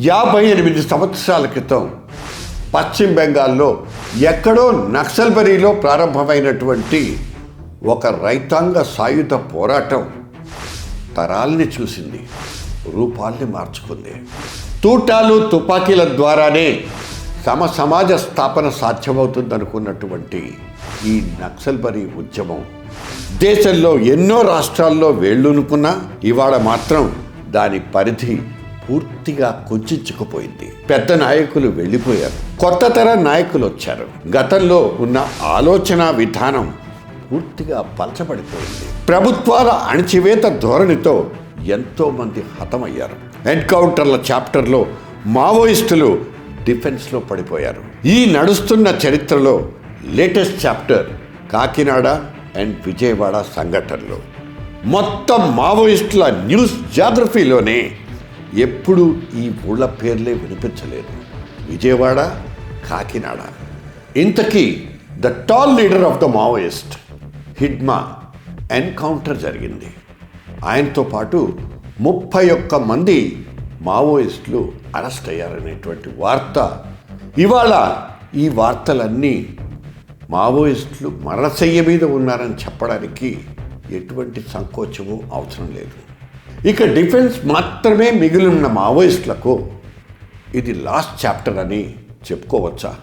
యాభై ఎనిమిది సంవత్సరాల క్రితం పశ్చిమ బెంగాల్లో ఎక్కడో నక్సల్బరీలో ప్రారంభమైనటువంటి ఒక రైతాంగ సాయుధ పోరాటం తరాల్ని చూసింది రూపాల్ని మార్చుకుంది. తూటాలు తుపాకీల ద్వారానే సమ సమాజ స్థాపన సాధ్యమవుతుందనుకున్నటువంటి ఈ నక్సల్బరీ ఉద్యమం దేశంలో ఎన్నో రాష్ట్రాల్లో వేళ్ళునుకున్నా ఇవాళ మాత్రం దాని పరిధి పూర్తిగా కుంచుకుపోయింది. పెద్ద నాయకులు వెళ్ళిపోయారు. కొత్త తరం నాయకులు వచ్చారు. గతంలో ఉన్న ఆలోచన విధానం పూర్తిగా పలచబడిపోయింది. ప్రభుత్వాల అణచివేత ధోరణితో ఎంతో మంది హతమయ్యారు. ఎన్కౌంటర్ల చాప్టర్లో మావోయిస్టులు డిఫెన్స్లో పడిపోయారు. ఈ నడుస్తున్న చరిత్రలో latest chapter Kakinada and Vijayawada సంఘటనలు. మొత్తం మావోయిస్టుల న్యూస్ జాగ్రఫీలోనే ఎప్పుడు ఈ ఊళ్ళ పేర్లే వినిపించలేదు. విజయవాడ కాకినాడ. ఇంతకీ the tall leader of the Maoist Hidma encounter జరిగింది. ఆయనతో పాటు ముప్పై ఒక్క మంది మావోయిస్టులు అరెస్ట్ అయ్యారనేటువంటి వార్త. ఇవాళ ఈ వార్తలన్నీ మావోయిస్టులు మరణశయ్య మీద ఉన్నారని చెప్పడానికి ఎటువంటి సంకోచము అవసరం లేదు. ఇక డిఫెన్స్ మాత్రమే మిగిలిన మావోయిస్టులకు ఇది లాస్ట్ చాప్టర్ అని చెప్పుకోవచ్చా?